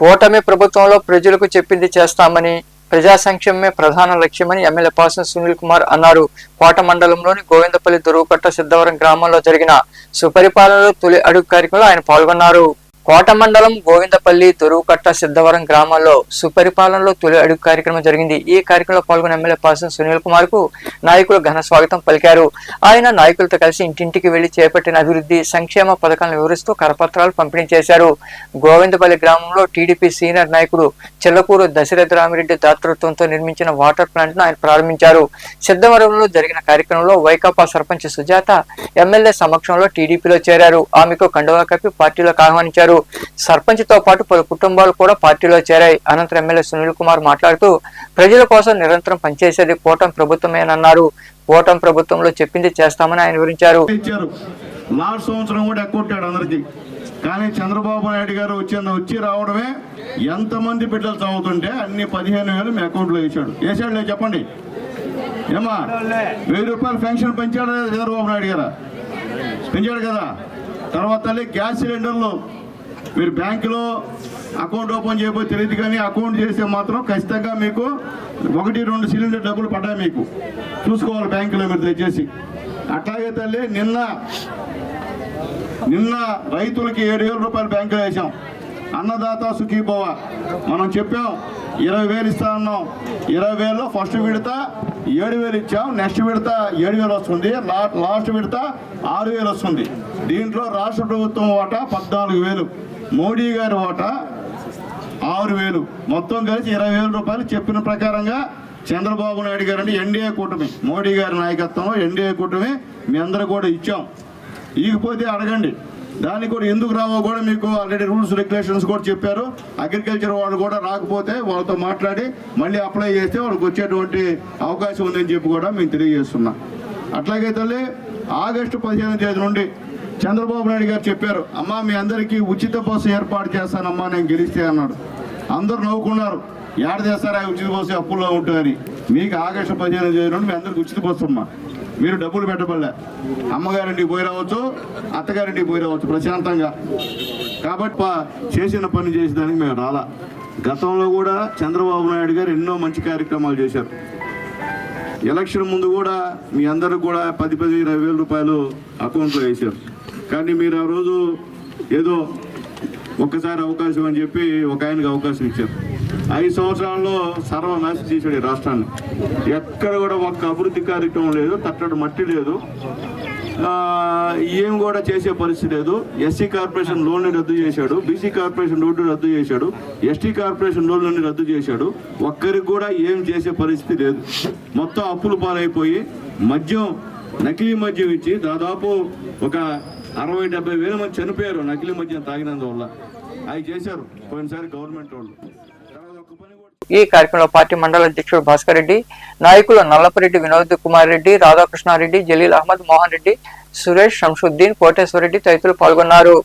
కూటమి ప్రభుత్వంలో ప్రజలకు చెప్పింది చేస్తామని ప్రజా సంక్షేమమే ప్రధాన లక్ష్యమని ఎమ్మెల్యే పాసం సునీల్ కుమార్ అన్నారు. కోట మండలంలోని గోవిందపల్లి దొరువుకట్ట సిద్ధవరం గ్రామంలో జరిగిన సుపరిపాలనలో తొలి అడుగు కార్యక్రమంలో ఆయన పాల్గొన్నారు. కోట మండలం గోవిందపల్లి తొరువుకట్ట సిద్ధవరం గ్రామాల్లో సుపరిపాలనలో తొలి అడుగు కార్యక్రమం జరిగింది. ఈ కార్యక్రమంలో పాల్గొన్న ఎమ్మెల్యే పాసన్ సునీల్ కుమార్కు నాయకులు ఘన స్వాగతం పలికారు. ఆయన నాయకులతో కలిసి ఇంటింటికి వెళ్ళి చేపట్టిన అభివృద్ధి సంక్షేమ పథకాలను వివరిస్తూ కరపత్రాలు పంపిణీ చేశారు. గోవిందపల్లి గ్రామంలో టీడీపీ సీనియర్ నాయకుడు చెల్లకూరు దశరథ రామిరెడ్డి దాతృత్వంతో నిర్మించిన వాటర్ ప్లాంట్ను ఆయన ప్రారంభించారు. సిద్ధవరంలో జరిగిన కార్యక్రమంలో వైకాపా సర్పంచ్ సుజాత ఎమ్మెల్యే సమక్షంలో టీడీపీలో చేరారు. ఆమెకు కండువా కప్పి పార్టీలోకి ఆహ్వానించారు. సర్పంచ్తో పాటు పలు కుటుంబాలు కూడా పార్టీలో చేరాయి. అనంతరం ఎమ్మెల్యే సునీల్ కుమార్ మాట్లాడుతూ ప్రజల కోసం నిరంతరం పనిచేసేది కూటమి ప్రభుత్వమేనన్నారు. కూటమి ప్రభుత్వంలో చెప్పింది చేస్తామని ఆయన వివరించారు. లాస్ట్ సంవత్సరం కూడా ఎక్కొట్టాడు అందరికి. కానీ చంద్రబాబు నాయుడు గారు వచ్చిన వచ్చి రావడమే ఎంతమంది బిడ్డలు చదువుతుంటే అన్ని పదిహేను వేలు మీ అకౌంట్లో వేసాడు వేసాడు లేదు చెప్పండి. ఏమా వెయ్యి రూపాయలు పెన్షన్ పెంచాడు చంద్రబాబు నాయుడు గారు. పెంచాడు కదా. తర్వాత తల్లి గ్యాస్ సిలిండర్లు మీరు బ్యాంకులో అకౌంట్ ఓపెన్ చేయబో తెలియదు కానీ అకౌంట్ చేస్తే మాత్రం ఖచ్చితంగా మీకు ఒకటి రెండు సిలిండర్ డబ్బులు పడ్డాయి మీకు. చూసుకోవాలి బ్యాంకులో మీరు దయచేసి. అట్లాగే తల్లి నిన్న నిన్న రైతులకి ఏడు వేల రూపాయలు బ్యాంకులో వేసాం అన్నదాత సుఖీభవ. మనం చెప్పాం ఇరవై వేలు ఇస్తా అన్నాం. ఇరవై వేలు ఫస్ట్ విడత ఏడు వేలు ఇచ్చాం. నెక్స్ట్ విడత ఏడు వేలు వస్తుంది. లా- లాస్ట్ విడత ఆరు వేలు వస్తుంది. దీంట్లో రాష్ట్ర ప్రభుత్వం ఓట పద్నాలుగు వేలు. మోడీ గారి ఓట ఆరు వేలు. మొత్తం కలిసి ఇరవై వేల రూపాయలు చెప్పిన ప్రకారంగా చంద్రబాబు నాయుడు గారు అంటే ఎన్డీఏ కూటమి. మోడీ గారి నాయకత్వంలో ఎన్డీఏ కూటమి మీ అందరూ కూడా ఇచ్చాం. ఇకపోతే అడగండి దానికి కూడా ఎందుకు రావో కూడా మీకు ఆల్రెడీ రూల్స్ రెగ్యులేషన్స్ కూడా చెప్పారు. అగ్రికల్చర్ వాళ్ళు కూడా రాకపోతే వాళ్ళతో మాట్లాడి మళ్ళీ అప్లై చేస్తే వాళ్ళకి వచ్చేటువంటి అవకాశం ఉందని చెప్పి కూడా మేము తెలియజేస్తున్నాం. అట్లాగే తల్లి ఆగస్టు పదిహేను తేదీ నుండి చంద్రబాబు నాయుడు గారు చెప్పారు అమ్మా మీ అందరికీ ఉచిత బస్సు ఏర్పాటు చేస్తానమ్మా నేను గెలిస్తే అన్నాడు. అందరూ నవ్వుకున్నారు ఏడ చేస్తారా ఉచిత బస్సు? అప్పుల్లో ఉంటుందని. మీకు ఆగస్టు పదిహేను తేదీ నుండి మీ అందరికి ఉచిత బస్సు అమ్మా. మీరు డబ్బులు పెట్టబడలే. అమ్మగారింటికి పోయి రావచ్చు అత్తగారింటికి పోయి రావచ్చు ప్రశాంతంగా. కాబట్టి చేసిన పని చేసేదానికి మేము రాలా. గతంలో కూడా చంద్రబాబు నాయుడు గారు ఎన్నో మంచి కార్యక్రమాలు చేశారు. ఎలక్షన్ ముందు కూడా మీ అందరూ కూడా పది పది ఇరవై వేల రూపాయలు అకౌంట్లో వేశారు. కానీ మీరు ఆ రోజు ఏదో ఒక్కసారి అవకాశం అని చెప్పి ఒక ఆయనకి అవకాశం ఇచ్చారు. ఐదు సంవత్సరాల్లో సర్వనాశం చేశాడు ఈ రాష్ట్రాన్ని. ఎక్కడ కూడా ఒక్క అభివృద్ధి కార్యక్రమం లేదు తట్టడు మట్టి లేదు. ఏం కూడా చేసే పరిస్థితి లేదు. ఎస్సీ కార్పొరేషన్ లోన్ని రద్దు చేశాడు బీసీ కార్పొరేషన్ రోడ్డు రద్దు చేశాడు ఎస్టీ కార్పొరేషన్ లోన్లని రద్దు చేశాడు. ఒక్కరికి కూడా ఏం చేసే పరిస్థితి లేదు. మొత్తం అప్పులు పాలైపోయి మద్యం నకిలీ మద్యం ఇచ్చి దాదాపు ఒక అరవై డెబ్బై వేల మంది చనిపోయారు నకిలీ మద్యం తాగినందువల్ల. అవి చేశారు. పోయినసారి గవర్నమెంట్ వాళ్ళు తర్వాత ఒక్క పని కూడా ఈ కార్యక్రమంలో పార్టీ మండల అధ్యక్షుడు భాస్కర్ రెడ్డి నాయకులు నల్లపరెడ్డి వినోద్ కుమార్ రెడ్డి రాధాకృష్ణారెడ్డి జలీల్ అహ్మద్ మోహన్ రెడ్డి సురేష్ శంషుద్దీన్ కోటేశ్వర రెడ్డి తదితరులు పాల్గొన్నారు.